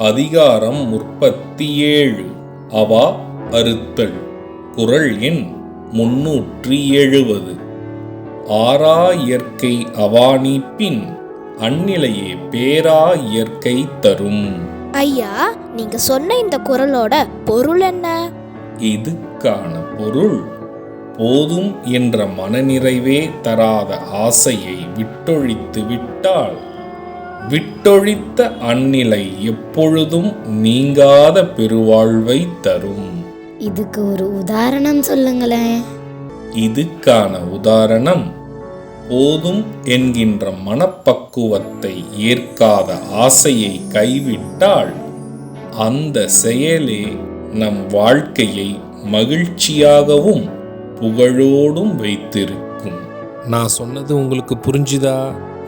அதிகாரம் முப்பத்தி ஏழு அவா அறுத்தல். குரல் எண் முன்னூற்றி எழுபது ஆறா இயற்கை அவானிப்பின் அந்நிலையே பேரா இயற்கை தரும். ஐயா நீங்க சொன்ன இந்த குரலோட பொருள் என்ன? இதுக்கான பொருள் போதும் என்ற மனநிறைவே தராத ஆசையை விட்டொழித்து விட்டால் விட்டொழித்த அந்நிலை எப்பொழுதும் நீங்காத பெருவாழ்வை தரும். இதுக்கு ஒரு உதாரணம் சொல்லுங்களேன். இதுக்கான உதாரணம் போதும் என்கின்ற மனப்பக்குவத்தை ஏற்காத ஆசையை கைவிட்டால் அந்த செயலே நம் வாழ்க்கையை மகிழ்ச்சியாகவும் புகழோடும் வைத்திருக்கும். நான் சொன்னது உங்களுக்கு புரிஞ்சுதா?